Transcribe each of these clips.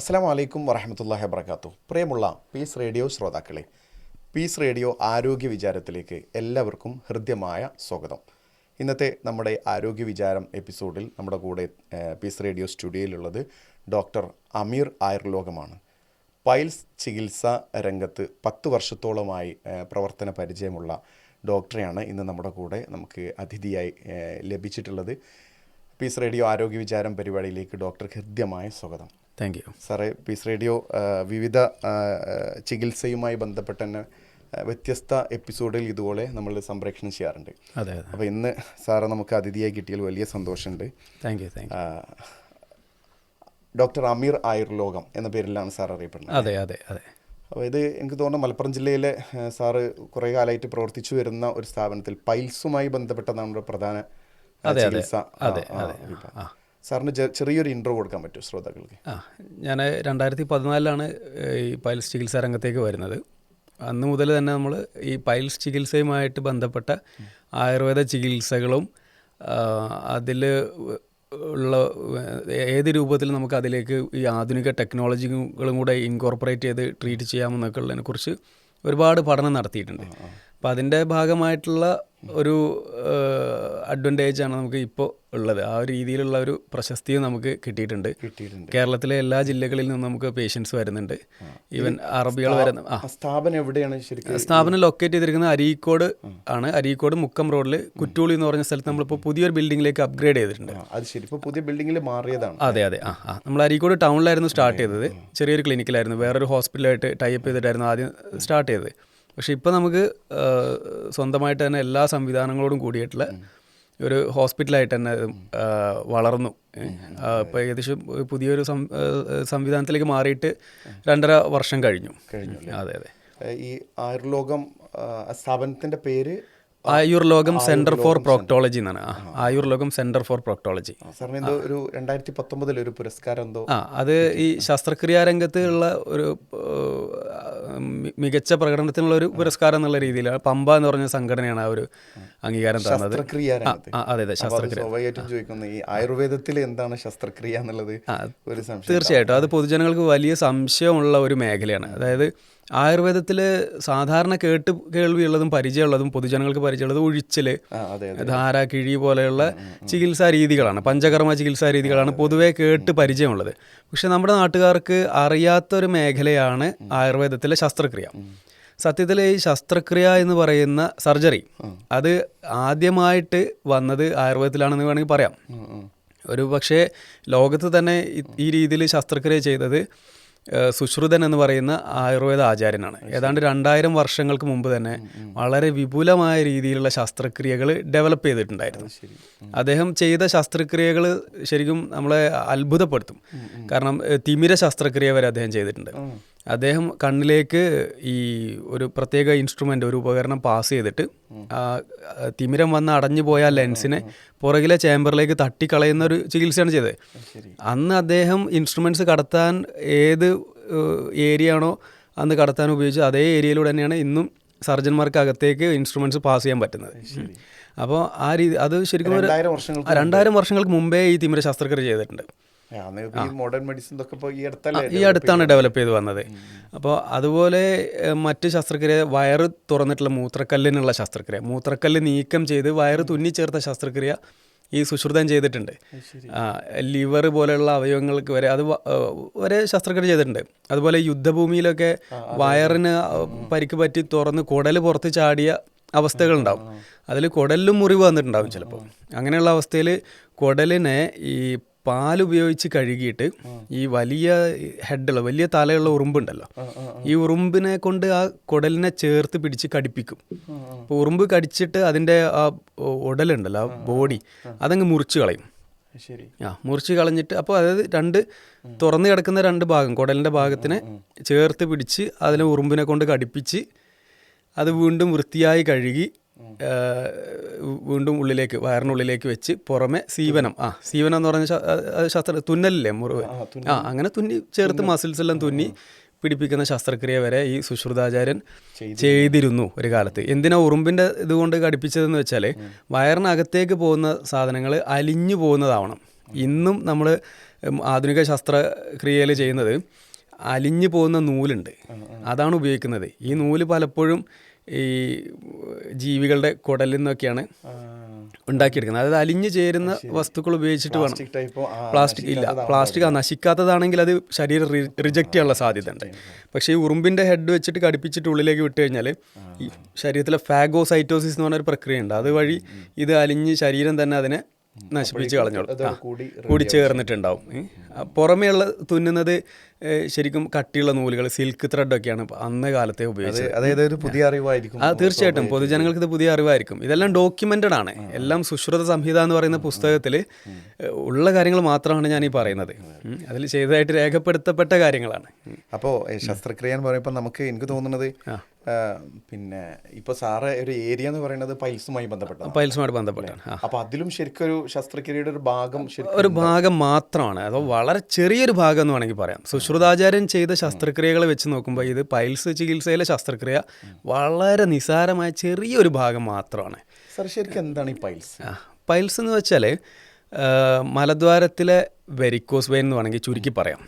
അസ്സാം വലൈക്കും വറഹമത്തല്ലാഹി വബർക്കാത്തു പ്രിയമുള്ള പീസ് റേഡിയോ ശ്രോതാക്കളെ പീസ് റേഡിയോ ആരോഗ്യ വിചാരത്തിലേക്ക് എല്ലാവർക്കും ഹൃദ്യമായ സ്വാഗതം. ഇന്നത്തെ നമ്മുടെ ആരോഗ്യ വിചാരം എപ്പിസോഡിൽ നമ്മുടെ കൂടെ പീസ് റേഡിയോ സ്റ്റുഡിയോയിലുള്ളത് ഡോക്ടർ അമീർ ആയുർലോകമാണ് പൈൽസ് ചികിത്സ രംഗത്ത് പത്ത് വർഷത്തോളമായി പ്രവർത്തന പരിചയമുള്ള ഡോക്ടറെയാണ് ഇന്ന് നമ്മുടെ കൂടെ നമുക്ക് അതിഥിയായി ലഭിച്ചിട്ടുള്ളത്. പീസ് റേഡിയോ ആരോഗ്യ വിചാരം പരിപാടിയിലേക്ക് ഡോക്ടർക്ക് ഹൃദ്യമായ സ്വാഗതം. താങ്ക് യു സാറേ പീസ് റേഡിയോ വിവിധ ചികിത്സയുമായി ബന്ധപ്പെട്ട തന്നെ വ്യത്യസ്ത എപ്പിസോഡിൽ ഇതുപോലെ നമ്മൾ സംപ്രേഷണം ചെയ്യാറുണ്ട്. അതെ അപ്പോൾ ഇന്ന് സാറ് നമുക്ക് അതിഥിയായി കിട്ടിയതിൽ വലിയ സന്തോഷമുണ്ട്. Thank you thank doctor Ameer Ayurlokam എന്ന പേരിലാണ് സാർ അറിയപ്പെടുന്നത്. അതെ അതെ അതെ. അപ്പോൾ ഇത് എനിക്ക് തോന്നുന്നു മലപ്പുറം ജില്ലയിലെ സാറ് കുറേ കാലമായിട്ട് പ്രവർത്തിച്ചു വരുന്ന ഒരു സ്ഥാപനത്തിൽ പൈൽസുമായി ബന്ധപ്പെട്ട നമ്മുടെ പ്രധാന. ചികിത്സ അതെ, അതെ. സാറിന് ചെറിയൊരു ഇൻട്രോ കൊടുക്കാൻ പറ്റുമോ ശ്രോതാക്കൾക്ക്? ആ ഞാൻ രണ്ടായിരത്തി പതിനാലിലാണ് ഈ പൈൽസ് ചികിത്സാ രംഗത്തേക്ക് വരുന്നത്. അന്ന് മുതൽ തന്നെ നമ്മൾ ഈ പൈൽസ് ചികിത്സയുമായിട്ട് ബന്ധപ്പെട്ട ആയുർവേദ ചികിത്സകളും അതിൽ ഉള്ള ഏത് രൂപത്തിൽ നമുക്ക് അതിലേക്ക് ഈ ആധുനിക ടെക്നോളജികളും കൂടെ ഇൻകോർപ്പറേറ്റ് ചെയ്ത് ട്രീറ്റ് ചെയ്യാമെന്നൊക്കെ ഉള്ളതിനെക്കുറിച്ച് ഒരുപാട് പഠനം നടത്തിയിട്ടുണ്ട്. അപ്പം അതിന്റെ ഭാഗമായിട്ടുള്ള ഒരു അഡ്വാന്റേജ് ആണ് നമുക്ക് ഇപ്പോൾ ഉള്ളത്. ആ ഒരു രീതിയിലുള്ള ഒരു പ്രശസ്തിയും നമുക്ക് കിട്ടിയിട്ടുണ്ട്. കിട്ടിയിട്ടുണ്ട്. കേരളത്തിലെ എല്ലാ ജില്ലകളിൽ നിന്നും നമുക്ക് പേഷ്യൻസ് വരുന്നുണ്ട്. ഈവൻ അറബികൾ വരുന്ന സ്ഥാപനം എവിടെയാണ് ശരിക്കും? സ്ഥാപനം ലൊക്കേറ്റ് ചെയ്തിരിക്കുന്നത് അരീക്കോട് ആണ്. അരീക്കോട് മുക്കം റോഡിൽ കുറ്റൂളി എന്ന് പറഞ്ഞ സ്ഥലത്ത് നമ്മളിപ്പോൾ പുതിയൊരു ബിൽഡിങ്ങിലേക്ക് അപ്ഗ്രേഡ് ചെയ്തിട്ടുണ്ട്. അത് ശരി. ഇപ്പോൾ പുതിയ ബിൽഡിങ്ങിൽ മാറിയതാണ്. അതെ അതെ. ആ ആ. നമ്മൾ അരീക്കോട് ടൗണിലായിരുന്നു സ്റ്റാർട്ട് ചെയ്തത്. ചെറിയൊരു ക്ലിനിക്കിലായിരുന്നു വേറൊരു ഹോസ്പിറ്റലായിട്ട് ടൈപ്പ് ചെയ്തിട്ടായിരുന്നു ആദ്യം സ്റ്റാർട്ട് ചെയ്തത്. പക്ഷേ ഇപ്പോൾ നമുക്ക് സ്വന്തമായിട്ട് തന്നെ എല്ലാ സംവിധാനങ്ങളോടും കൂടിയിട്ടുള്ള ഒരു ഹോസ്പിറ്റലായിട്ട് തന്നെ വളർന്നു. ഇപ്പോൾ ഏകദേശം പുതിയൊരു സംവിധാനത്തിലേക്ക് മാറിയിട്ട് രണ്ടര വർഷം കഴിഞ്ഞു. കഴിഞ്ഞു അതെ അതെ. ഈ ആയുർലോകം സ്ഥാപനത്തിന്റെ പേര്? ആയുർലോകം സെന്റർ ഫോർ പ്രോക്ടോളജി എന്നാണ്. Ayurlokam centre for proctology. ഒരു രണ്ടായിരത്തി പത്തൊമ്പതിൽ ഒരു പുരസ്കാരം എന്തോ ആ അത് ഈ ശസ്ത്രക്രിയാ രംഗത്തുള്ള ഒരു മികച്ച പ്രകടനത്തിനുള്ള ഒരു പുരസ്കാരം എന്നുള്ള രീതിയിൽ പമ്പ എന്ന് പറഞ്ഞ സംഘടനയാണ് ആ ഒരു അംഗീകാരം തന്നത്. അതെ അതെ ശസ്ത്രക്രിയ. ഈ ആയുർവേദത്തിൽ എന്താണ് ശസ്ത്രക്രിയ എന്നുള്ളത് ഒരു സംശയം. തീർച്ചയായിട്ടും. അത് പൊതുജനങ്ങൾക്ക് വലിയ സംശയമുള്ള ഒരു മേഖലയാണ്. അതായത് ആയുർവേദത്തിൽ സാധാരണ കേട്ട് കേൾവിയുള്ളതും പരിചയമുള്ളതും പൊതുജനങ്ങൾക്ക് പരിചയമുള്ളതും ഒഴിച്ചിൽ ധാര കിഴി പോലെയുള്ള ചികിത്സാ രീതികളാണ്. പഞ്ചകർമ്മ ചികിത്സാ രീതികളാണ് പൊതുവെ കേട്ട് പരിചയമുള്ളത്. പക്ഷെ നമ്മുടെ നാട്ടുകാർക്ക് അറിയാത്തൊരു മേഖലയാണ് ആയുർവേദത്തിലെ ശസ്ത്രക്രിയ. സത്യത്തിൽ ഈ ശസ്ത്രക്രിയ എന്ന് പറയുന്ന സർജറി അത് ആദ്യമായിട്ട് വന്നത് ആയുർവേദത്തിലാണെന്ന് വേണമെങ്കിൽ പറയാം. ഒരു പക്ഷേ ലോകത്ത് തന്നെ ഈ രീതിയിൽ ശസ്ത്രക്രിയ ചെയ്തത് സുശ്രുതൻ എന്ന് പറയുന്ന ആയുർവേദ ആചാര്യനാണ്. ഏതാണ്ട് രണ്ടായിരം വർഷങ്ങൾക്ക് മുമ്പ് തന്നെ വളരെ വിപുലമായ രീതിയിലുള്ള ശസ്ത്രക്രിയകൾ ഡെവലപ്പ് ചെയ്തിട്ടുണ്ടായിരുന്നു. അദ്ദേഹം ചെയ്ത ശസ്ത്രക്രിയകൾ ശരിക്കും നമ്മളെ അത്ഭുതപ്പെടുത്തും. കാരണം തിമിര ശസ്ത്രക്രിയ വരെ അദ്ദേഹം ചെയ്തിട്ടുണ്ട്. അദ്ദേഹം കണ്ണിലേക്ക് ഈ ഒരു പ്രത്യേക ഇൻസ്ട്രുമെന്റ് ഒരു ഉപകരണം പാസ് ചെയ്തിട്ട് തിമിരം വന്ന് അടഞ്ഞു പോയ ലെൻസിനെ പുറകിലെ ചേമ്പറിലേക്ക് തട്ടിക്കളയുന്ന ഒരു ചികിത്സയാണ് ചെയ്തത്. അന്ന് അദ്ദേഹം ഇൻസ്ട്രുമെന്റ്സ് കടത്താൻ ഏത് ഏരിയ ആണോ അന്ന് കടത്താൻ ഉപയോഗിച്ചത് അതേ ഏരിയയിലൂടെ തന്നെയാണ് ഇന്നും സർജന്മാർക്ക് അകത്തേക്ക് ഇൻസ്ട്രുമെന്റ്സ് പാസ് ചെയ്യാൻ പറ്റുന്നത്. അപ്പോൾ ആ രീതി അത് ശരിക്കും രണ്ടായിരം വർഷങ്ങൾക്ക് മുമ്പേ ഈ തിമിര ശസ്ത്രക്രിയ ചെയ്തിട്ടുണ്ട്. മോഡേൺ മെഡിസിൻ ഈ അടുത്തല്ലേ ഈ അടുത്താണ് ഡെവലപ്പ് ചെയ്ത് വന്നത്. അപ്പോൾ അതുപോലെ മറ്റ് ശസ്ത്രക്രിയ വയറ് തുറന്നിട്ടുള്ള മൂത്രക്കല്ലിനുള്ള ശസ്ത്രക്രിയ മൂത്രക്കല്ല് നീക്കം ചെയ്ത് വയറ് തുന്നിച്ചേർത്ത ശസ്ത്രക്രിയ ഈ സുശ്രുതം ചെയ്തിട്ടുണ്ട്. ലിവർ പോലെയുള്ള അവയവങ്ങൾക്ക് വരെ അത് വരെ ശസ്ത്രക്രിയ ചെയ്തിട്ടുണ്ട്. അതുപോലെ യുദ്ധഭൂമിയിലൊക്കെ വയറിന് പരിക്ക് പറ്റി തുറന്ന് കുടൽ പുറത്ത് ചാടിയ അവസ്ഥകളുണ്ടാവും. അതിൽ കുടലിലും മുറിവ് വന്നിട്ടുണ്ടാവും ചിലപ്പോൾ അങ്ങനെയുള്ള അവസ്ഥയിൽ കുടലിനെ ഈ പാലുപയോഗിച്ച് കഴുകിയിട്ട് ഈ വലിയ ഹെഡുള്ള വലിയ തലയുള്ള ഉറുമ്പുണ്ടല്ലോ. ഈ ഉറുമ്പിനെ കൊണ്ട് ആ കുടലിനെ ചേർത്ത് പിടിച്ച് കടിപ്പിക്കും. അപ്പോൾ ഉറുമ്പ് കടിച്ചിട്ട് അതിന്റെ ആ ഉടലുണ്ടല്ലോ ആ ബോഡി അതങ്ങ് മുറിച്ച് കളയും. ശരി. ആ മുറിച്ച് കളഞ്ഞിട്ട് അപ്പോൾ അതായത് രണ്ട് തുറന്നു കിടക്കുന്ന രണ്ട് ഭാഗം കുടലിന്റെ ഭാഗത്തിനെ ചേർത്ത് പിടിച്ച് അതിനെ ഉറുമ്പിനെ കൊണ്ട് കടിപ്പിച്ച് അത് വീണ്ടും വൃത്തിയായി കഴുകി വീണ്ടും ഉള്ളിലേക്ക് വയറിനുള്ളിലേക്ക് വെച്ച് പുറമെ സീവനം. ആ സീവനം എന്ന് പറഞ്ഞ ശസ്ത്ര തുന്നലില്ലേ മുറിവ്? ആ അങ്ങനെ തുന്നി ചേർത്ത് മസിൽസ് എല്ലാം തുന്നി പിടിപ്പിക്കുന്ന ശസ്ത്രക്രിയ വരെ ഈ സുശ്രുതാചാര്യൻ ചെയ്തിരുന്നു. ഒരു കാലത്ത്. എന്തിനാ ഉറുമ്പിന്റെ ഇതുകൊണ്ട് ഘടിപ്പിച്ചതെന്ന് വെച്ചാൽ വയറിനകത്തേക്ക് പോകുന്ന സാധനങ്ങൾ അലിഞ്ഞു പോകുന്നതാവണം. ഇന്നും നമ്മൾ ആധുനിക ശസ്ത്രക്രിയയിൽ ചെയ്യുന്നത് അലിഞ്ഞു പോകുന്ന നൂലുണ്ട്. അതാണ് ഉപയോഗിക്കുന്നത്. ഈ നൂൽ പലപ്പോഴും ഈ ജീവികളുടെ കുടലിൽ നിന്നൊക്കെയാണ് ഉണ്ടാക്കിയെടുക്കുന്നത്. അതായത് അലിഞ്ഞു ചേരുന്ന വസ്തുക്കൾ ഉപയോഗിച്ചിട്ട് വേണം. പ്ലാസ്റ്റിക് ഇല്ല പ്ലാസ്റ്റിക് ആ നശിക്കാത്തതാണെങ്കിൽ അത് ശരീരം റിജക്റ്റ് ചെയ്യാനുള്ള സാധ്യത ഉണ്ട് പക്ഷേ ഈ ഉറുമ്പിന്റെ ഹെഡ് വെച്ചിട്ട് കടിപ്പിച്ചിട്ട് ഉള്ളിലേക്ക് വിട്ട് കഴിഞ്ഞാൽ ഈ ശരീരത്തിലെ ഫാഗോസൈറ്റോസിസ് എന്ന് പറഞ്ഞൊരു പ്രക്രിയയുണ്ട്. അതുവഴി ഇത് അലിഞ്ഞ് ശരീരം തന്നെ അതിനെ നശിപ്പിച്ച് കളഞ്ഞോളും. കൂടി ചേർന്നിട്ടുണ്ടാവും. പുറമേ ഉള്ള പുറമേയുള്ള തുന്നുന്നത് ശരിക്കും കട്ടിയുള്ള നൂലുകൾ സിൽക്ക് ത്രെഡൊക്കെയാണ് അന്ന കാലത്തെ ഉപയോഗിച്ചത്. അതായത് ഒരു പുതിയ അറിവായിരിക്കും. ആ തീർച്ചയായിട്ടും. പൊതുജനങ്ങൾക്ക് ഇത് പുതിയ അറിവായിരിക്കും. ഇതെല്ലാം ഡോക്യുമെന്റഡ് ആണ്. എല്ലാം സുശ്രുത സംഹിത എന്ന് പറയുന്ന പുസ്തകത്തിൽ ഉള്ള കാര്യങ്ങൾ മാത്രമാണ് ഞാൻ ഈ പറയുന്നത്. അതിൽ ചെയ്തതായിട്ട് രേഖപ്പെടുത്തപ്പെട്ട കാര്യങ്ങളാണ്. അപ്പോൾ ശസ്ത്രക്രിയ എന്ന് പറയുമ്പോൾ നമുക്ക് എനിക്ക് തോന്നുന്നത് പിന്നെ ഇപ്പൊ സാറ് ഒരു ഏരിയ എന്ന് പറയുന്നത് പൈൽസുമായി ബന്ധപ്പെട്ട പൈൽസുമായി ബന്ധപ്പെട്ടാണ്. അപ്പൊ അതിലും ശരിക്കും ഒരു ശസ്ത്രക്രിയയുടെ ഒരു ഭാഗം ഒരു ഭാഗം മാത്രമാണ്. അതോ വളരെ ചെറിയൊരു ഭാഗം എന്ന് വേണമെങ്കിൽ പറയാം. സുശ്രുതാചാര്യൻ ചെയ്ത ശസ്ത്രക്രിയകൾ വെച്ച് നോക്കുമ്പോൾ ഇത് പൈൽസ് ചികിത്സയിലെ ശസ്ത്രക്രിയ വളരെ നിസാരമായ ചെറിയൊരു ഭാഗം മാത്രമാണ്. സർ ശരിക്കും എന്താണ് ഈ പൈൽസ്? പൈൽസ് എന്ന് വെച്ചാൽ മലദ്വാരത്തിലെ വെരിക്കോസ് വെയിൻ എന്ന് വേണമെങ്കിൽ ചുരുക്കി പറയാം.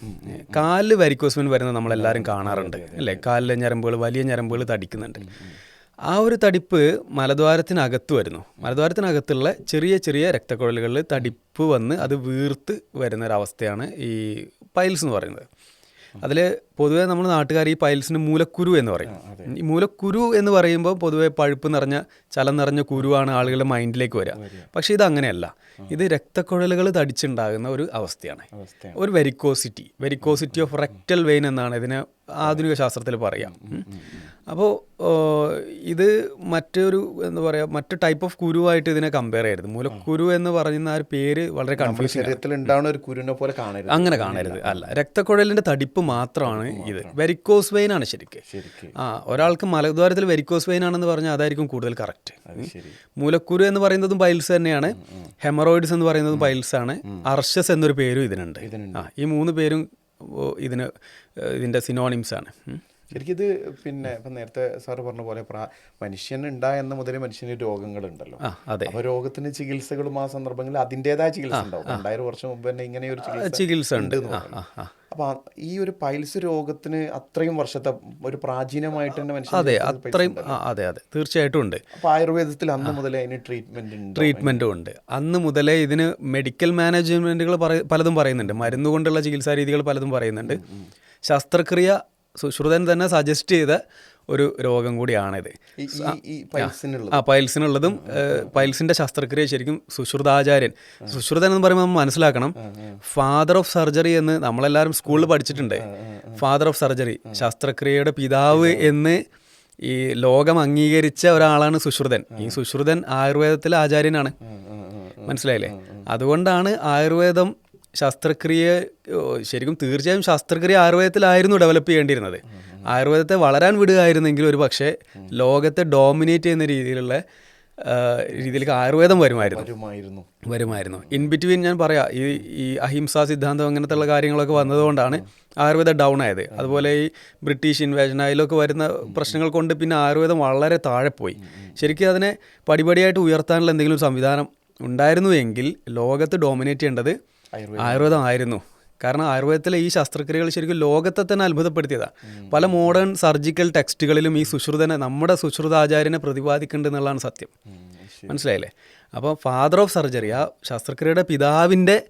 കാലിൽ വെരിക്കോസ് വെയിൻ വരുന്നത് നമ്മളെല്ലാവരും കാണാറുണ്ട്. അല്ലേ? കാലിലെ ഞരമ്പുകൾ വലിയ ഞരമ്പുകൾ തടിക്കുന്നുണ്ട്. ആ ഒരു തടിപ്പ് മലദ്വാരത്തിനകത്ത് വരുന്നു. മലദ്വാരത്തിനകത്തുള്ള ചെറിയ ചെറിയ രക്തക്കുഴലുകളിൽ തടിപ്പ് വന്ന് അത് വീർത്ത് വരുന്ന ഒരവസ്ഥയാണ് ഈ പൈൽസ് എന്ന് പറയുന്നത്. അതിൽ പൊതുവേ നമ്മൾ നാട്ടുകാർ ഈ പൈൽസിന് മൂലക്കുരു എന്ന് പറയും. ഈ മൂലക്കുരു എന്ന് പറയുമ്പോൾ പൊതുവേ പഴുപ്പ് നിറഞ്ഞ ചലം നിറഞ്ഞ കുരുവാണ് ആളുകളുടെ മൈൻഡിലേക്ക് വരിക. പക്ഷേ ഇത് അങ്ങനെയല്ല. ഇത് രക്തക്കുഴലുകൾ തടിച്ചുണ്ടാകുന്ന ഒരു അവസ്ഥയാണ്. അവസ്ഥയാണ്. ഒരു varicosity. Varicosity of rectal vein എന്നാണ് ഇതിനെ ആധുനിക ശാസ്ത്രത്തിൽ പറയാം. അപ്പോൾ ഇത് മറ്റൊരു എന്താ പറയുക മറ്റു ടൈപ്പ് ഓഫ് കുരുവായിട്ട് ഇതിനെ കമ്പയർ ചെയ്യരുത്. മൂലക്കുരു എന്ന് പറയുന്ന ആ ഒരു പേര് വളരെ കൺഫ്യൂഷൻ ഒരു കുരുവിനെ പോലെ കാണരുത്. അങ്ങനെ കാണരുത്. അല്ല രക്തക്കുഴലിന്റെ തടിപ്പ് മാത്രമാണ് ഇത്. വെരിക്കോസ് വെയിൻ ആണ് ശരിക്ക്. ആ ഒരാൾക്ക് മലദ്വാരത്തിൽ വെരിക്കോസ് വെയിൻ ആണെന്ന് പറഞ്ഞാൽ അതായിരിക്കും കൂടുതൽ കറക്റ്റ് മൂലക്കുരു എന്ന് പറയുന്നതും പൈൽസ് തന്നെയാണ്. ഹെമറോയിഡ്സ് എന്ന് പറയുന്നതും പൈൽസ് ആണ്. അർഷസ് എന്നൊരു പേരും ഇതിനുണ്ട്. ആ ഈ മൂന്ന് പേരും ഇതിന് ഇതിന്റെ ഇതിന്റെ സിനോണിംസ് ആണ്. ശരിക്കും ഇത് പിന്നെ ഇപ്പം നേരത്തെ സാറ് പറഞ്ഞ പോലെ മനുഷ്യൻ ഉണ്ടായെന്ന മുതലേ മനുഷ്യന് രോഗങ്ങളുണ്ടല്ലോ. ആ അതെ. അപ്പൊ രോഗത്തിന് ചികിത്സകളും ആ സന്ദർഭങ്ങളിൽ അതിന്റെതായ ചികിത്സ ഉണ്ടാവും. രണ്ടായിരം വർഷം മുമ്പ് തന്നെ ഇങ്ങനെ ഒരു ചികിത്സ ഉണ്ട്. അപ്പൊ ഈ ഒരു പൈൽസ് രോഗത്തിന് അത്രയും വർഷത്തെ ഒരു പ്രാചീനമായിട്ട് തന്നെ മനുഷ്യൻ അതെ അത്രയും അതെ അതെ. തീർച്ചയായിട്ടും ഉണ്ട്. അപ്പൊ ആയുർവേദത്തിൽ അന്ന് മുതലേ അതിന് ട്രീറ്റ്മെന്റ് ട്രീറ്റ്മെന്റും ഉണ്ട്. അന്ന് മുതലേ ഇതിന് മെഡിക്കൽ മാനേജ്മെന്റുകൾ പലതും പറയുന്നുണ്ട്. മരുന്നുകൊണ്ടുള്ള ചികിത്സാ രീതികൾ പലതും പറയുന്നുണ്ട്. ശസ്ത്രക്രിയ സുശ്രുതൻ തന്നെ സജസ്റ്റ് ചെയ്ത ഒരു രോഗം കൂടിയാണിത്. ആ പൈൽസിനുള്ളതും പൈൽസിന്റെ ശസ്ത്രക്രിയ ശരിക്കും സുശ്രുതാചാര്യൻ. സുശ്രുതൻ എന്ന് പറയുമ്പോൾ നമ്മൾ മനസ്സിലാക്കണം ഫാദർ ഓഫ് സർജറി എന്ന് നമ്മളെല്ലാവരും സ്കൂളിൽ പഠിച്ചിട്ടുണ്ട്. ഫാദർ ഓഫ് സർജറി ശസ്ത്രക്രിയയുടെ പിതാവ് എന്ന് ഈ ലോകം അംഗീകരിച്ച ഒരാളാണ് സുശ്രുതൻ. ഈ സുശ്രുതൻ ആയുർവേദത്തിലെ ആചാര്യനാണ്. മനസ്സിലായില്ലേ? അതുകൊണ്ടാണ് ആയുർവേദം ശസ്ത്രക്രിയ ശരിക്കും തീർച്ചയായും ശസ്ത്രക്രിയ ആയുർവേദത്തിലായിരുന്നു ഡെവലപ്പ് ചെയ്യേണ്ടിയിരുന്നത്. ആയുർവേദത്തെ വളരാൻ വിടുകയായിരുന്നെങ്കിൽ ഒരു പക്ഷേ ലോകത്തെ ഡോമിനേറ്റ് ചെയ്യുന്ന രീതിയിലുള്ള രീതിയിലേക്ക് ആയുർവേദം വരുമായിരുന്നു. വരുമായിരുന്നു. വരുമായിരുന്നു. ഇൻ ബിറ്റ്വീൻ ഞാൻ പറയാം ഈ ഈ അഹിംസാ സിദ്ധാന്തം അങ്ങനത്തെ ഉള്ള കാര്യങ്ങളൊക്കെ വന്നതുകൊണ്ടാണ് ആയുർവേദം ഡൗൺ ആയത്. അതുപോലെ ഈ ബ്രിട്ടീഷ് ഇൻവേഷൻ അതിലൊക്കെ വരുന്ന പ്രശ്നങ്ങൾ കൊണ്ട് പിന്നെ ആയുർവേദം വളരെ താഴെ പോയി. ശരിക്കും അതിനെ പടിപടിയായിട്ട് ഉയർത്താനുള്ള എന്തെങ്കിലും സംവിധാനം ഉണ്ടായിരുന്നു എങ്കിൽ ലോകത്ത് ഡോമിനേറ്റ് ചെയ്യേണ്ടത് ആയുർവേദം. ആയിരുന്നു. കാരണം ആയുർവേദത്തിലെ ഈ ശസ്ത്രക്രിയകൾ ശരിക്കും ലോകത്തെ തന്നെ അത്ഭുതപ്പെടുത്തിയതാണ് പല മോഡേൺ സർജിക്കൽ ടെക്സ്റ്റുകളിലും ഈ സുശ്രുതനെ നമ്മുടെ സുശ്രുതാചാര്യനെ പ്രതിപാദിക്കുന്നുണ്ട് എന്നുള്ളതാണ് സത്യം. മനസ്സിലായില്ലേ? അപ്പോൾ ഫാദർ ഓഫ് സർജറി ആ ശസ്ത്രക്രിയയുടെ പിതാവിന്റെ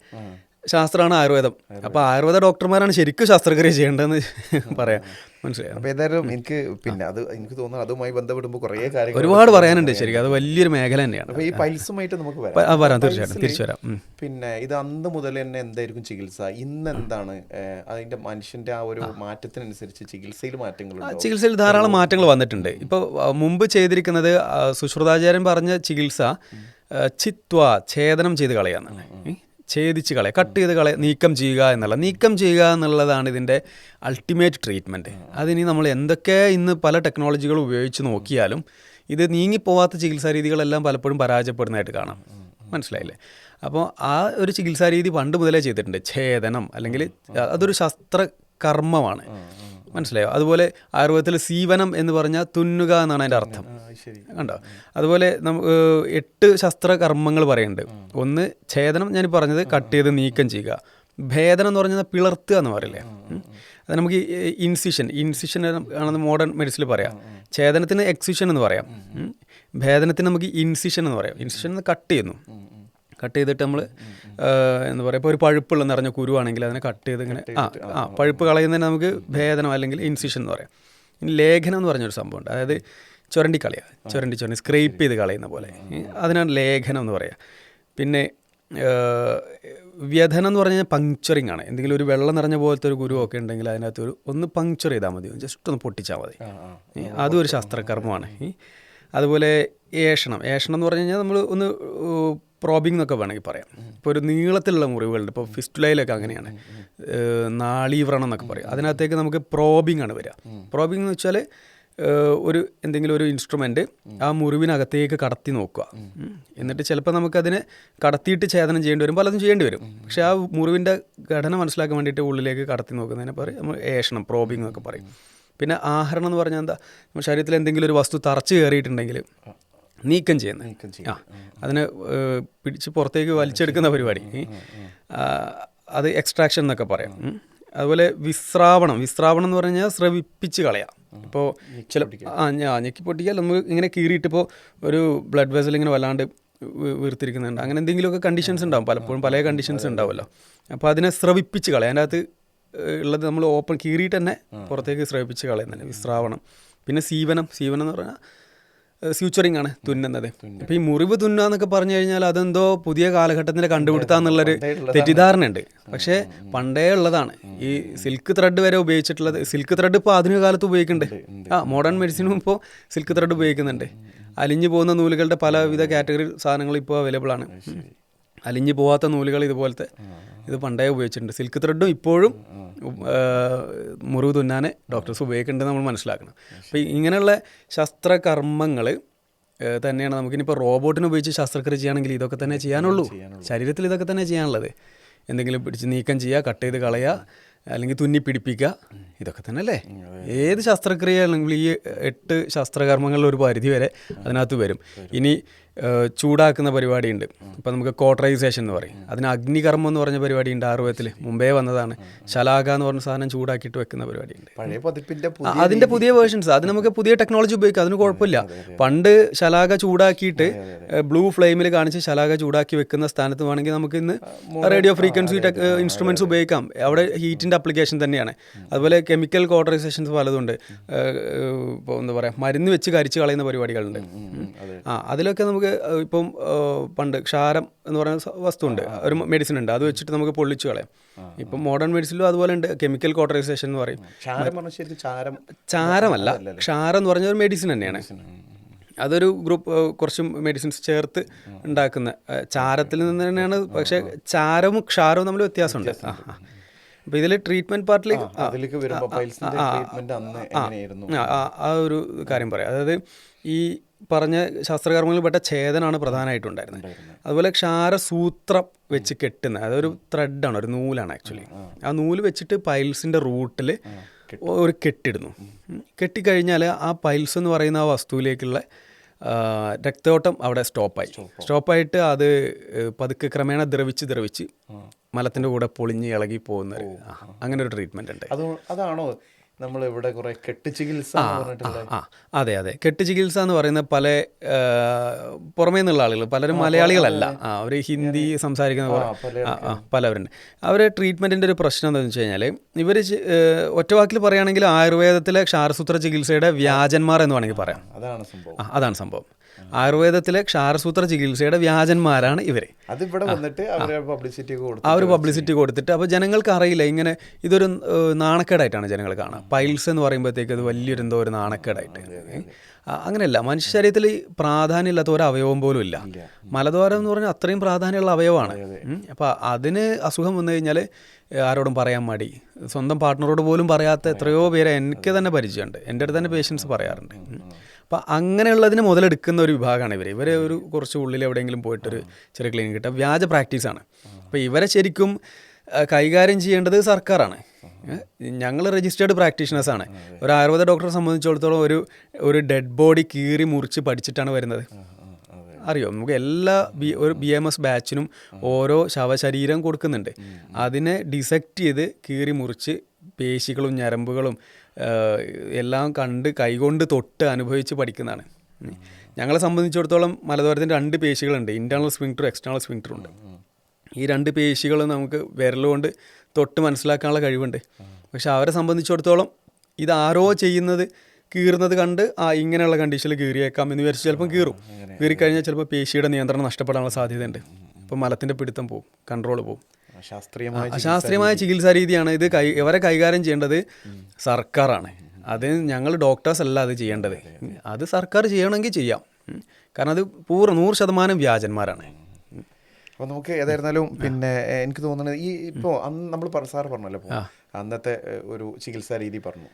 ശാസ്ത്രമാണ് ആയുർവേദം. അപ്പോൾ ആയുർവേദ ഡോക്ടർമാരാണ് ശരിക്കും ശസ്ത്രക്രിയ ചെയ്യേണ്ടതെന്ന് പറയാം. മനസ്സിലായോ? അപ്പോൾ ഏതായാലും എനിക്ക് പിന്നെ അത് എനിക്ക് തോന്നുന്നു അതുമായി ബന്ധപ്പെടുമ്പോൾ കുറേ കാര്യങ്ങൾ ഒരുപാട് പറയാനുണ്ട് ശരിക്കും. അത് വലിയൊരു മേഖല തന്നെയാണ്. അപ്പോൾ ഈ പൈൽസുമായിട്ട് നമുക്ക് വരാം. വരാം. തീർച്ചയായിട്ടും. തിരിച്ചു വരാം. പിന്നെ ഇത് അന്ന് മുതൽ തന്നെ എന്തായിരിക്കും ചികിത്സ? ഇന്ന് എന്താണ് അതിന്റെ അതിന്റെ മനുഷ്യന്റെ ആ ഒരു മാറ്റത്തിനനുസരിച്ച് ചികിത്സയിൽ മാറ്റങ്ങൾ ചികിത്സയിൽ ധാരാളം മാറ്റങ്ങൾ വന്നിട്ടുണ്ട്. ഇപ്പോൾ മുമ്പ് ചെയ്തിരിക്കുന്നത് സുശ്രുതാചാര്യൻ പറഞ്ഞ ചികിത്സ ചിത്വ ഛേദനം ചെയ്ത് കളയാന്നാണ്? ഛേദിച്ച് കളയുക കട്ട് ചെയ്ത് കളയുക നീക്കം ചെയ്യുക എന്നുള്ള നീക്കം ചെയ്യുക എന്നുള്ളതാണ് ഇതിന്റെ അൾട്ടിമേറ്റ് ട്രീറ്റ്മെന്റ് അതിനി നമ്മൾ എന്തൊക്കെ ഇന്ന് പല ടെക്നോളജികൾ ഉപയോഗിച്ച് നോക്കിയാലും ഇത് നീങ്ങിപ്പോവാത്ത ചികിത്സാ രീതികളെല്ലാം പലപ്പോഴും പരാജയപ്പെടുന്നതായിട്ട് കാണാം. മനസ്സിലായില്ലേ? അപ്പോൾ ആ ഒരു ചികിത്സാ രീതി പണ്ട് മുതലേ ചെയ്തിട്ടുണ്ട്. ഛേദനം അല്ലെങ്കിൽ അതൊരു ശസ്ത്ര കർമ്മമാണ് മനസ്സിലായോ? അതുപോലെ ആയുർവേദത്തിൽ സീവനം എന്ന് പറഞ്ഞാൽ തുന്നുക എന്നാണ് അതിന്റെ അർത്ഥം. കണ്ടോ? അതുപോലെ നമുക്ക് എട്ട് ശസ്ത്രകർമ്മങ്ങൾ പറയുന്നുണ്ട്. ഒന്ന് ഛേദനം ഞാൻ പറഞ്ഞത് കട്ട് ചെയ്ത് നീക്കം ചെയ്യുക. ഭേദനം എന്ന് പറഞ്ഞാൽ പിളർത്തുക എന്ന് പറയില്ലേ? അത് നമുക്ക് ഇൻസിഷൻ ഇൻസിഷൻ ആണെന്ന് മോഡേൺ മെഡിസിനിൽ പറയാം. ഛേദനത്തിന് എക്സിഷൻ എന്ന് പറയാം. ഭേദനത്തിന് നമുക്ക് ഇൻസിഷൻ എന്ന് പറയാം. ഇൻസിഷൻ എന്ന് കട്ട് ചെയ്യുന്നു. കട്ട് ചെയ്തിട്ട് നമ്മൾ എന്താ പറയുക ഇപ്പോൾ ഒരു പഴുപ്പുള്ള നിറഞ്ഞ കുരുവാണെങ്കിൽ അതിനെ കട്ട് ചെയ്ത് ഇങ്ങനെ ആ ആ പഴുപ്പ് കളയുന്നതിന് നമുക്ക് ഭേദനം അല്ലെങ്കിൽ ഇൻസിഷൻ എന്ന് പറയാം. ഇനി ലേഖനം എന്ന് പറഞ്ഞൊരു സംഭവമുണ്ട് അതായത് ചുരണ്ടി കളയുക ചുരണ്ടി ചുരണ്ടി സ്ക്രേപ്പ് ചെയ്ത് കളയുന്ന പോലെ. അതിനാണ് ലേഖനം എന്ന് പറയുക പിന്നെ വ്യഥനം എന്ന് പറഞ്ഞാൽ പങ്ക്ചറിങ് ആണ്. എന്തെങ്കിലും ഒരു വെള്ളം നിറഞ്ഞ പോലത്തെ ഒരു ഗുരു ഒക്കെ ഉണ്ടെങ്കിൽ അതിനകത്ത് ഒരു ഒന്ന് പങ്ക്ചർ ചെയ്താൽ മതി. ജസ്റ്റ് ഒന്ന് പൊട്ടിച്ചാൽ മതി. അതും ഒരു ശാസ്ത്രകർമ്മമാണ്. അതുപോലെ ഏഷണം. ഏഷണം എന്ന് പറഞ്ഞു കഴിഞ്ഞാൽ നമ്മൾ ഒന്ന് പ്രോബിംഗ് എന്നൊക്കെ വേണമെങ്കിൽ പറയാം. ഇപ്പോൾ ഒരു നീളത്തിലുള്ള മുറിവുകളുണ്ട്. ഇപ്പോൾ ഫിസ്റ്റുലയിലൊക്കെ അങ്ങനെയാണ്. നാളി നാളീവ്രണം എന്നൊക്കെ പറയും. അതിനകത്തേക്ക് നമുക്ക് പ്രോബിംഗ് ആണ് വരിക. പ്രോബിംഗ് എന്ന് വെച്ചാൽ ഒരു എന്തെങ്കിലും ഒരു ഇൻസ്ട്രുമെന്റ് ആ മുറിവിനകത്തേക്ക് കടത്തി നോക്കുക. എന്നിട്ട് ചിലപ്പോൾ നമുക്കതിനെ കടത്തിയിട്ട് ഛേദനം ചെയ്യേണ്ടി വരും. പലതും ചെയ്യേണ്ടി വരും. പക്ഷേ ആ മുറിവിന്റെ ഘടന മനസ്സിലാക്കാൻ വേണ്ടിയിട്ട് ഉള്ളിലേക്ക് കടത്തി നോക്കുന്നതിനെ പറയും നമ്മൾ ഏഷണം പ്രോബിംഗ് എന്നൊക്കെ പറയും. പിന്നെ ആഹരണം എന്ന് പറഞ്ഞാൽ എന്താ? നമ്മുടെ ശരീരത്തിൽ എന്തെങ്കിലും ഒരു വസ്തു തറച്ച് കയറിയിട്ടുണ്ടെങ്കിൽ നീക്കം ചെയ്യുന്നത്. ആ അതിനെ പിടിച്ച് പുറത്തേക്ക് വലിച്ചെടുക്കുന്ന പരിപാടി. അത് എക്സ്ട്രാക്ഷൻ എന്നൊക്കെ പറയാം. അതുപോലെ വിശ്രാവണം. വിശ്രാവണം എന്ന് പറഞ്ഞാൽ സ്രവിപ്പിച്ച് കളയാം. ഇപ്പോൾ ചില ആ ഞാൻ ഞെക്കി പൊട്ടിക്കാൽ നമുക്ക് ഇങ്ങനെ കീറിയിട്ടിപ്പോൾ ഒരു ബ്ലഡ് വെസൽ ഇങ്ങനെ വല്ലാണ്ട് വീർത്തിരിക്കുന്നുണ്ട്. അങ്ങനെ എന്തെങ്കിലുമൊക്കെ കണ്ടീഷൻസ് ഉണ്ടാവും. പലപ്പോഴും പല കണ്ടീഷൻസ് ഉണ്ടാവുമല്ലോ. അപ്പോൾ അതിനെ സ്രവിപ്പിച്ച് കളയാം. അതിന്റെ അകത്ത് ഉള്ളത് നമ്മൾ ഓപ്പൺ കീറിയിട്ട് തന്നെ പുറത്തേക്ക് സ്രവിപ്പിച്ച് കളയുന്നുണ്ട്. വിശ്രാവണം. പിന്നെ സീവനം. സീവനം എന്ന് പറഞ്ഞാൽ ഫ്യൂച്ചറിങ് ആണ് തുന്നുന്നത്. അപ്പോൾ ഈ മുറിവ് തുന്നുക എന്നൊക്കെ പറഞ്ഞു കഴിഞ്ഞാൽ അതെന്തോ പുതിയ കാലഘട്ടത്തിന്റെ കണ്ടുപിടുത്താന്നുള്ളൊരു തെറ്റിദ്ധാരണയുണ്ട്. പക്ഷേ പണ്ടേ ഉള്ളതാണ്. ഈ സിൽക്ക് ത്രെഡ് വരെ ഉപയോഗിച്ചിട്ടുള്ളത് സിൽക്ക് ത്രെഡ് ഇപ്പോൾ ആധുനിക കാലത്ത് ഉപയോഗിക്കുന്നുണ്ട്. ആ മോഡേൺ മെഡിസിനും ഇപ്പോൾ സിൽക്ക് ത്രെഡ് ഉപയോഗിക്കുന്നുണ്ട്. അലിഞ്ഞു പോകുന്ന നൂലുകളുടെ പലവിധ കാറ്റഗറി സാധനങ്ങൾ ഇപ്പോൾ അവൈലബിൾ ആണ്. അലിഞ്ഞു പോവാത്ത നൂലുകൾ ഇതുപോലത്തെ ഇത് പണ്ടേ ഉപയോഗിച്ചിട്ടുണ്ട്. സിൽക്ക് ത്രെഡും ഇപ്പോഴും മുറിവ് തുന്നാൻ ഡോക്ടേഴ്സ് ഉപയോഗിക്കുന്നുണ്ടെന്ന് നമ്മൾ മനസ്സിലാക്കണം. അപ്പോൾ ഇങ്ങനെയുള്ള ശസ്ത്രകർമ്മങ്ങൾ തന്നെയാണ്. നമുക്കിനിപ്പോൾ റോബോട്ടിനെ ഉപയോഗിച്ച് ശസ്ത്രക്രിയ ചെയ്യുകയാണെങ്കിൽ ഇതൊക്കെ തന്നെ ചെയ്യാനുള്ളൂ. ശരീരത്തിൽ ഇതൊക്കെ തന്നെ ചെയ്യാനുള്ളത്. എന്തെങ്കിലും പിടിച്ച് നീക്കം ചെയ്യുക കട്ട് ചെയ്ത് കളയുക അല്ലെങ്കിൽ തുന്നി പിടിപ്പിക്കുക ഇതൊക്കെ തന്നെ അല്ലേ ഏത് ശസ്ത്രക്രിയ അല്ലെങ്കിൽ ഈ എട്ട് ശസ്ത്രകർമ്മങ്ങളിൽ ഒരു പരിധി വരെ അതിനകത്ത് വരും. ഇനി ചൂടാക്കുന്ന പരിപാടിയുണ്ട്. ഇപ്പം നമുക്ക് കോട്ടറൈസേഷൻ എന്ന് പറയും. അതിന് അഗ്നികർമ്മം എന്ന് പറഞ്ഞ പരിപാടിയുണ്ട് ആയുർവേദത്തിൽ മുമ്പേ വന്നതാണ്. ശലാക എന്ന് പറഞ്ഞ സാധനം ചൂടാക്കിയിട്ട് വെക്കുന്ന പരിപാടിയുണ്ട്. അതിന്റെ പുതിയ വേർഷൻസ് അത് നമുക്ക് പുതിയ ടെക്നോളജി ഉപയോഗിക്കാം. അതിന് കുഴപ്പമില്ല. പണ്ട് ശലാക ചൂടാക്കിയിട്ട് ബ്ലൂ ഫ്ലെയിമിൽ കാണിച്ച് ശലാക ചൂടാക്കി വെക്കുന്ന സ്ഥാനത്ത് വേണമെങ്കിൽ നമുക്ക് ഇന്ന് റേഡിയോ ഫ്രീക്വൻസി ഇൻസ്ട്രുമെന്റ്സ് ഉപയോഗിക്കാം. അവിടെ ഹീറ്റിന്റെ അപ്ലിക്കേഷൻ തന്നെയാണ്. അതുപോലെ കെമിക്കൽ കോട്ടറൈസേഷൻസ് പലതുണ്ട്. ഇപ്പോൾ എന്താ പറയുക മരുന്ന് വെച്ച് കരിച്ച് കളയുന്ന പരിപാടികളുണ്ട്. ആ അതിലൊക്കെ നമുക്ക് ഏഹ്, ഇപ്പം പണ്ട് ക്ഷാരം എന്ന് പറയുന്ന വസ്തു വസ്തുണ്ട് ഒരു മെഡിസിൻ ഉണ്ട്. അത് വെച്ചിട്ട് നമുക്ക് പൊള്ളിച്ചു കളയാം. ഇപ്പം മോഡേൺ മെഡിസിനിലും അതുപോലെ ഉണ്ട്. കെമിക്കൽ കോട്ടറൈസേഷൻ എന്ന് പറയും. ചാരമല്ല ക്ഷാരം എന്ന് പറഞ്ഞ ഒരു മെഡിസിൻ തന്നെയാണ്. അതൊരു ഗ്രൂപ്പ് കുറച്ച് മെഡിസിൻസ് ചേർത്ത് ഉണ്ടാക്കുന്ന ചാരത്തിൽ നിന്ന് തന്നെയാണ്. പക്ഷേ ചാരവും ക്ഷാരവും തമ്മിൽ വ്യത്യാസമുണ്ട്. അപ്പോൾ ഇതിൽ ട്രീറ്റ്മെന്റ് എങ്ങനെയായിരുന്നു? ആ ഒരു കാര്യം പറയാം. അതായത് ഈ പറഞ്ഞ ശാസ്ത്രകർമ്മങ്ങളിൽപ്പെട്ട ഛേദനാണ് പ്രധാനമായിട്ടുണ്ടായിരുന്നത്. അതുപോലെ ക്ഷാരസൂത്രം വെച്ച് കെട്ടുന്ന അതൊരു ത്രെഡാണ് ഒരു നൂലാണ് ആക്ച്വലി ആ നൂൽ വെച്ചിട്ട് പൈൽസിന്റെ റൂട്ടിൽ ഒരു കെട്ടിടുന്നു. കെട്ടിക്കഴിഞ്ഞാൽ ആ പൈൽസ് എന്ന് പറയുന്ന ആ വസ്തുവിലേക്കുള്ള രക്തോട്ടം രക്തയോട്ടം അവിടെ സ്റ്റോപ്പായി സ്റ്റോപ്പായിട്ട് അത് പതുക്കെ ക്രമേണ ദ്രവിച്ച് ദ്രവിച്ച് മലത്തിന്റെ കൂടെ പൊളിഞ്ഞ് ഇളകി പോകുന്ന അങ്ങനെ ഒരു ട്രീറ്റ്മെന്റ് ഉണ്ട്. അത് അതാണോ നമ്മൾ ഇവിടെ കുറെ കെട്ട് ചികിത്സ എന്ന് പറഞ്ഞിട്ടുള്ള ആ അതെ അതെ. കെട്ട് ചികിത്സ എന്ന് പറയുന്ന പല പുറമേ നിന്നുള്ള ആളുകൾ പലരും മലയാളികളല്ല. ആ അവർ ഹിന്ദി സംസാരിക്കുന്ന പലവരുണ്ട്. അവരെ ട്രീറ്റ്മെന്റിന്റെ ഒരു പ്രശ്നം എന്താണെന്ന് വെച്ച് കഴിഞ്ഞാൽ ഇവർ ഒറ്റ വാക്കിൽ പറയുകയാണെങ്കിൽ ആയുർവേദത്തിലെ ക്ഷാരസൂത്ര ചികിത്സയുടെ വ്യാജന്മാർ എന്ന് വേണമെങ്കിൽ പറയാം. അതാണ് സംഭവം. ആ, അതാണ് സംഭവം. ആയുർവേദത്തിലെ ക്ഷാരസൂത്ര ചികിത്സയുടെ വ്യാജന്മാരാണ് ഇവർ അതിവിടെ വന്നിട്ട് പബ്ലിസിറ്റി കൊടുത്തു ആ ഒരു പബ്ലിസിറ്റി കൊടുത്തിട്ട് അപ്പോൾ ജനങ്ങൾക്ക് അറിയില്ല ഇങ്ങനെ ഇതൊരു നാണക്കേടായിട്ടാണ് ജനങ്ങൾ കാണുക പൈൽസ് എന്ന് പറയുമ്പോഴത്തേക്ക് അത് വലിയൊരു എന്തോ ഒരു നാണക്കേടായിട്ട്. അങ്ങനെയല്ല മനുഷ്യ ശരീരത്തിൽ പ്രാധാന്യമില്ലാത്ത ഒരു അവയവം പോലും ഇല്ല. മലദ്വാരം എന്ന് പറഞ്ഞാൽ അത്രയും പ്രാധാന്യമുള്ള അവയവമാണ്. അപ്പോൾ അതിന് അസുഖം വന്നു കഴിഞ്ഞാൽ ആരോടും പറയാൻ മടി. സ്വന്തം പാർട്ട്ണറോട് പോലും പറയാത്ത എത്രയോ പേരെ എനിക്ക് തന്നെ പരിചയമുണ്ട്. എന്റെ അടുത്ത് തന്നെ പേഷ്യൻസ് പറയാറുണ്ട്. അപ്പോൾ അങ്ങനെയുള്ളതിന് മുതലെടുക്കുന്ന ഒരു വിഭാഗമാണ് ഇവർ ഇവരെ ഒരു കുറച്ച് ഉള്ളിൽ എവിടെയെങ്കിലും പോയിട്ടൊരു ചെറിയ ക്ലിനിക് കിട്ടുക വ്യാജ പ്രാക്ടീസാണ് അപ്പോൾ ഇവരെ ശരിക്കും കൈകാര്യം ചെയ്യേണ്ടത് സർക്കാരാണ്. ഞങ്ങൾ രജിസ്റ്റേർഡ് പ്രാക്ടീഷണേഴ്സാണ് ഒരു ആയുർവേദ ഡോക്ടറെ സംബന്ധിച്ചിടത്തോളം ഒരു ഒരു ഡെഡ് ബോഡി കീറി മുറിച്ച് പഠിച്ചിട്ടാണ് വരുന്നത്. അറിയോ? നമുക്ക് എല്ലാ ബി ഒരു ബി എം എസ് ബാച്ചിനും ഓരോ ശവശരീരം കൊടുക്കുന്നുണ്ട്. അതിനെ ഡിസെക്റ്റ് ചെയ്ത് കീറി മുറിച്ച് പേശികളും ഞരമ്പുകളും എല്ലാം കണ്ട് കൈകൊണ്ട് തൊട്ട് അനുഭവിച്ച് പഠിക്കുന്നതാണ്. ഞങ്ങളെ സംബന്ധിച്ചിടത്തോളം മലദ്വാരത്തിന്റെ രണ്ട് പേശികളുണ്ട്. ഇന്റേർണൽ സ്വിങ്ടറും എക്സ്റ്റേണൽ സ്വിങ്ടറും ഉണ്ട്. ഈ രണ്ട് പേശികൾ നമുക്ക് വിരലുകൊണ്ട് തൊട്ട് മനസ്സിലാക്കാനുള്ള കഴിവുണ്ട്. പക്ഷെ അവരെ സംബന്ധിച്ചിടത്തോളം ഇത് ആരോ ചെയ്യുന്നത് കീറുന്നത് കണ്ട് ആ ഇങ്ങനെയുള്ള കണ്ടീഷനിൽ കീറിയേക്കാം എന്ന് വിചാരിച്ച് ചിലപ്പം കീറും. കീറിക്കഴിഞ്ഞാൽ ചിലപ്പോൾ പേശിയുടെ നിയന്ത്രണം നഷ്ടപ്പെടാനുള്ള സാധ്യതയുണ്ട്. അപ്പോൾ മലത്തിന്റെ പിടുത്തം പോവും കൺട്രോൾ പോവും. ശാസ്ത്രീയമായ അശാസ്ത്രീയമായ ചികിത്സാ രീതിയാണ് ഇത് കൈ ഇവരെ കൈകാര്യം ചെയ്യേണ്ടത് സർക്കാരാണ്. അത് ഞങ്ങൾ ഡോക്ടേഴ്സ് അല്ല അത് ചെയ്യേണ്ടത്. അത് സർക്കാർ ചെയ്യണമെങ്കിൽ ചെയ്യാം. കാരണം അത് പൂർണ നൂറ് ശതമാനം വ്യാജന്മാരാണ്. അപ്പോൾ നമുക്ക് ഏതായിരുന്നാലും പിന്നെ എനിക്ക് തോന്നുന്നത് ഈ ഇപ്പോൾ അന്ന് നമ്മൾ സാർ പറഞ്ഞല്ലോ അന്നത്തെ ഒരു ചികിത്സാ രീതി പറഞ്ഞു.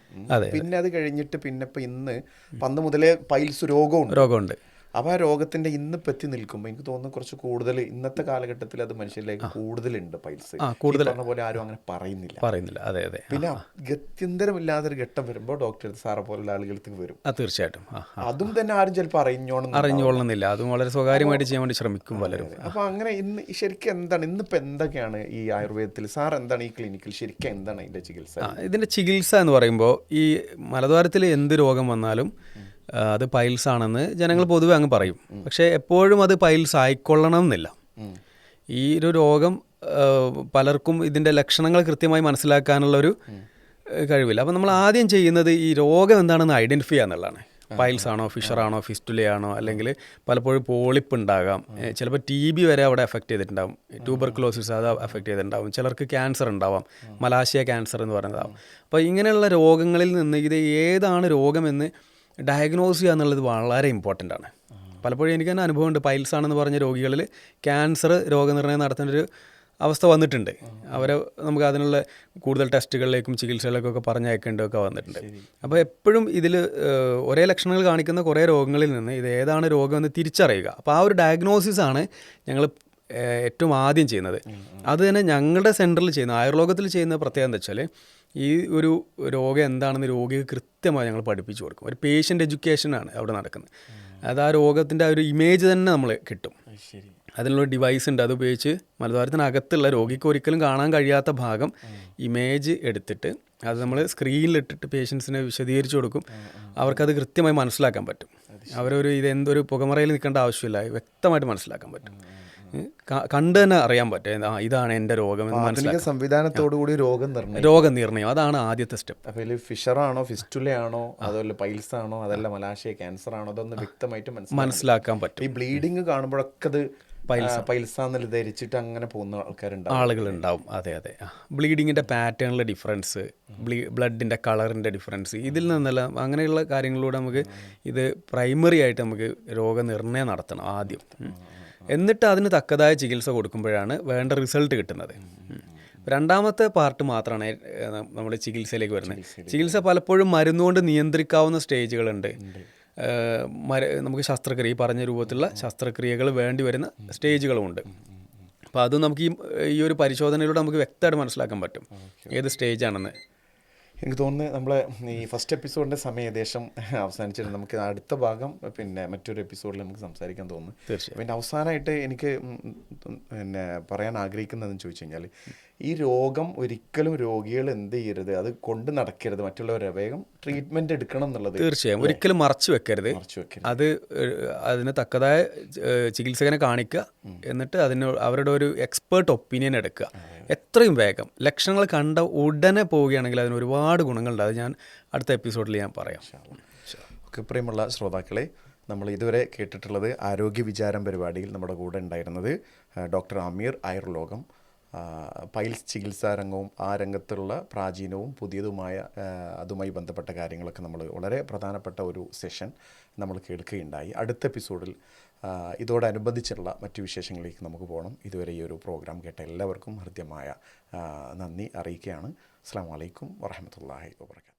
പിന്നെ അത് കഴിഞ്ഞിട്ട് പിന്നെ ഇപ്പം ഇന്ന് പണ്ട് മുതലേ പൈൽസ് രോഗമുണ്ട്. രോഗമുണ്ട്. അപ്പോൾ ആ രോഗത്തിന്റെ ഇന്ന് പറ്റി നിൽക്കുമ്പോൾ എനിക്ക് തോന്നുന്നു കുറച്ച് കൂടുതൽ ഇന്നത്തെ കാലഘട്ടത്തിൽ അത് മനുഷ്യരിലേക്ക് കൂടുതലുണ്ട് പൈൽസ്. കൂടുതൽ. പറഞ്ഞ പോലെ ആരും അങ്ങനെ പറയുന്നില്ല. പറയുന്നില്ല. അതെ അതെ. പിന്നെ ഗത്യന്തരമില്ലാത്തൊരു ഘട്ടം വരുമ്പോൾ ഡോക്ടർ സാറെ പോലുള്ള ആളുകൾക്ക് വരും. തീർച്ചയായിട്ടും. അതും തന്നെ ആരും ചിലപ്പോൾ അറിഞ്ഞോണം അറിഞ്ഞോളണമെന്നില്ല. അതും വളരെ സ്വകാര്യമായിട്ട് ചെയ്യാൻ വേണ്ടി ശ്രമിക്കും പലരും. അപ്പോൾ അങ്ങനെ ഇന്ന് ശരിക്കും എന്താണ് ഇന്നിപ്പോ എന്തൊക്കെയാണ് ഈ ആയുർവേദത്തിൽ? സാർ എന്താണ് ഈ ക്ലിനിക്കിൽ ശരിക്കും എന്താണ് അതിന്റെ ചികിത്സ? ഇതിന്റെ ചികിത്സ എന്ന് പറയുമ്പോൾ ഈ മലദ്വാരത്തിൽ എന്ത് രോഗം വന്നാലും അത് പൈൽസ് ആണെന്ന് ജനങ്ങൾ പൊതുവെ അങ്ങ് പറയും. പക്ഷേ എപ്പോഴും അത് പൈൽസ് ആയിക്കൊള്ളണം എന്നില്ല ഈ ഒരു രോഗം പലർക്കും ഇതിന്റെ ലക്ഷണങ്ങൾ കൃത്യമായി മനസ്സിലാക്കാനുള്ളൊരു കഴിവില്ല. അപ്പം നമ്മൾ ആദ്യം ചെയ്യുന്നത് ഈ രോഗം എന്താണെന്ന് ഐഡന്റിഫൈ ചെയ്യുക എന്നുള്ളതാണ്. പൈൽസ് ആണോ ഫിഷറാണോ ഫിസ്റ്റുലയാണോ അല്ലെങ്കിൽ പലപ്പോഴും പോളിപ്പ് ഉണ്ടാകാം. ചിലപ്പോൾ ടി ബി വരെ അവിടെ എഫക്റ്റ് ചെയ്തിട്ടുണ്ടാവും. ട്യൂബർക്ലോസിസ് അത് എഫക്റ്റ് ചെയ്തിട്ടുണ്ടാകും ചിലർക്ക് ക്യാൻസർ ഉണ്ടാവാം. മലാശയ ക്യാൻസർ എന്ന് പറയുന്നതാവും. അപ്പോൾ ഇങ്ങനെയുള്ള രോഗങ്ങളിൽ നിന്ന് ഇത് ഏതാണ് രോഗമെന്ന് ഡയഗ്നോസ് ചെയ്യുക എന്നുള്ളത് വളരെ ഇമ്പോർട്ടന്റ് ആണ്. പലപ്പോഴും എനിക്ക് തന്നെ അനുഭവമുണ്ട്. പൈൽസ് ആണെന്ന് പറഞ്ഞ രോഗികളിൽ ക്യാൻസർ രോഗനിർണയം നടത്തേണ്ട ഒരു അവസ്ഥ വന്നിട്ടുണ്ട്. അവരെ നമുക്ക് അതിനുള്ള കൂടുതൽ ടെസ്റ്റുകളിലേക്കും ചികിത്സകളിലേക്കൊക്കെ പറഞ്ഞയക്കേണ്ടതൊക്കെ വന്നിട്ടുണ്ട്. അപ്പോൾ എപ്പോഴും ഇതിൽ ഒരേ ലക്ഷണങ്ങൾ കാണിക്കുന്ന കുറേ രോഗങ്ങളിൽ നിന്ന് ഇത് ഏതാണ് രോഗമെന്ന് തിരിച്ചറിയുക. അപ്പോൾ ആ ഒരു ഡയഗ്നോസിസ് ആണ് ഞങ്ങൾ ഏറ്റവും ആദ്യം ചെയ്യുന്നത്. അത് തന്നെ ഞങ്ങളുടെ സെന്ററിൽ ചെയ്യുന്ന ആയുർലോകത്തിൽ ചെയ്യുന്ന പ്രത്യേകത എന്താ വെച്ചാൽ ഈ ഒരു രോഗം എന്താണെന്ന് രോഗിക്ക് കൃത്യമായി ഞങ്ങൾ പഠിപ്പിച്ചു കൊടുക്കും. ഒരു പേഷ്യന്റ് എഡ്യൂക്കേഷനാണ് അവിടെ നടക്കുന്നത്. അത് ആ രോഗത്തിന്റെ ആ ഒരു ഇമേജ് തന്നെ നമ്മൾ കിട്ടും. അതിനുള്ള ഡിവൈസ് ഉണ്ട്. അത് ഉപയോഗിച്ച് മലദ്വാരത്തിനകത്തുള്ള രോഗിക്ക് ഒരിക്കലും കാണാൻ കഴിയാത്ത ഭാഗം ഇമേജ് എടുത്തിട്ട് അത് നമ്മൾ സ്ക്രീനിലിട്ടിട്ട് പേഷ്യൻസിനെ വിശദീകരിച്ചു കൊടുക്കും. അവർക്കത് കൃത്യമായി മനസ്സിലാക്കാൻ പറ്റും. അവരൊരു ഇത് എന്തൊരു പുകമറയിൽ നിൽക്കേണ്ട ആവശ്യമില്ല. വ്യക്തമായിട്ട് മനസ്സിലാക്കാൻ പറ്റും. കണ്ട് തന്നെ അറിയാൻ പറ്റും. ഇതാണ് എന്റെ രോഗം എന്ന് മനസ്സിലാക്കാം. സംവിധാനത്തോടു കൂടി രോഗം നിർണയം രോഗനിർണയം അതാണ് ആദ്യത്തെ സ്റ്റെപ്പ്. അപ്പോൾ ഫിഷറാണോ ഫിസ്റ്റുലയാണോ അതുപോലെ പൈൽസ് ആണോ അതല്ല മലാശയ ക്യാൻസർ ആണോ അതൊന്ന് വ്യക്തമായിട്ട് മനസ്സിലാക്കാൻ പറ്റും. ഈ ബ്ലീഡിങ് കാണുമ്പോഴൊക്കെ അത് പൈൽസാന്നില്ല ധരിച്ചിട്ട് അങ്ങനെ പോകുന്ന ആൾക്കാരുണ്ടാവും. ആളുകളുണ്ടാവും. അതെ അതെ. ബ്ലീഡിങ്ങിന്റെ പാറ്റേണിലെ ഡിഫറൻസ് ബ്ലീ ബ്ലഡിന്റെ കളറിന്റെ ഡിഫറൻസ് ഇതിൽ നിന്നല്ല അങ്ങനെയുള്ള കാര്യങ്ങളിലൂടെ നമുക്ക് ഇത് പ്രൈമറി ആയിട്ട് നമുക്ക് രോഗനിർണയം നടത്തണം ആദ്യം. എന്നിട്ട് അതിന് തക്കതായ ചികിത്സ കൊടുക്കുമ്പോഴാണ് വേണ്ട റിസൾട്ട് കിട്ടുന്നത്. രണ്ടാമത്തെ പാർട്ട് മാത്രമാണ് നമ്മുടെ ചികിത്സയിലേക്ക് വരുന്നത്. ചികിത്സ പലപ്പോഴും മരുന്നുകൊണ്ട് നിയന്ത്രിക്കാവുന്ന സ്റ്റേജുകളുണ്ട്. മര നമുക്ക് ശസ്ത്രക്രിയ ഈ പറഞ്ഞ രൂപത്തിലുള്ള ശസ്ത്രക്രിയകൾ വേണ്ടി വരുന്ന സ്റ്റേജുകളുമുണ്ട്. അപ്പോൾ അത് നമുക്ക് ഈ ഈ ഒരു പരിശോധനയിലൂടെ നമുക്ക് വ്യക്തമായിട്ട് മനസ്സിലാക്കാൻ പറ്റും. ഏത് സ്റ്റേജാണെന്ന്. എനിക്ക് തോന്നുന്നു നമ്മളെ ഈ ഫസ്റ്റ് എപ്പിസോഡിന്റെ സമയം ഏകദേശം അവസാനിച്ചിട്ടുണ്ട് നമുക്ക് അടുത്ത ഭാഗം പിന്നെ മറ്റൊരു എപ്പിസോഡിൽ നമുക്ക് സംസാരിക്കാൻ തോന്നുന്നു തീർച്ചയായും. പിന്നെ അവസാനമായിട്ട് എനിക്ക് പിന്നെ പറയാൻ ആഗ്രഹിക്കുന്നതെന്ന് ചോദിച്ചു കഴിഞ്ഞാൽ ഈ രോഗം ഒരിക്കലും രോഗികൾ എന്ത് ചെയ്യരുത്? അത് കൊണ്ട് നടക്കരുത്. മറ്റുള്ളവരെ വേഗം ട്രീറ്റ്മെന്റ് എടുക്കണം എന്നുള്ളത്. തീർച്ചയായും. ഒരിക്കലും മറച്ചു വെക്കരുത്. മറച്ചു വെക്കരുത്. അത് അതിന് തക്കതായ ചികിത്സകനെ കാണിക്കുക എന്നിട്ട് അതിന് അവരുടെ ഒരു എക്സ്പേർട്ട് ഒപ്പീനിയൻ എടുക്കുക എത്രയും വേഗം. ലക്ഷണങ്ങൾ കണ്ട ഉടനെ പോവുകയാണെങ്കിൽ അതിന് ഒരുപാട് ഗുണങ്ങളുണ്ട്. അത് ഞാൻ അടുത്ത എപ്പിസോഡിൽ ഞാൻ പറയാം. ഒക്കെ പ്രിയമുള്ള ശ്രോതാക്കളെ നമ്മൾ ഇതുവരെ കേട്ടിട്ടുള്ളത് ആരോഗ്യ വിചാരം പരിപാടിയിൽ നമ്മുടെ കൂടെ ഉണ്ടായിരുന്നത് ഡോക്ടർ അമീർ ആയുർലോകം പൈൽസ് ചികിത്സാ രംഗവും ആ രംഗത്തുള്ള പ്രാചീനവും പുതിയതുമായ അതുമായി ബന്ധപ്പെട്ട കാര്യങ്ങളൊക്കെ നമ്മൾ വളരെ പ്രധാനപ്പെട്ട ഒരു സെഷൻ നമ്മൾ കേൾക്കുകയുണ്ടായി. അടുത്ത എപ്പിസോഡിൽ ഇതോടനുബന്ധിച്ചുള്ള മറ്റു വിശേഷങ്ങളിലേക്ക് നമുക്ക് പോകണം. ഇതുവരെ ഈ ഒരു പ്രോഗ്രാം കേട്ട എല്ലാവർക്കും ഹൃദ്യമായ നന്ദി അറിയിക്കുകയാണ്. അസ്സാം വലൈക്കും വറഹമത്തല്ലാഹി വാബർക്കാത്തു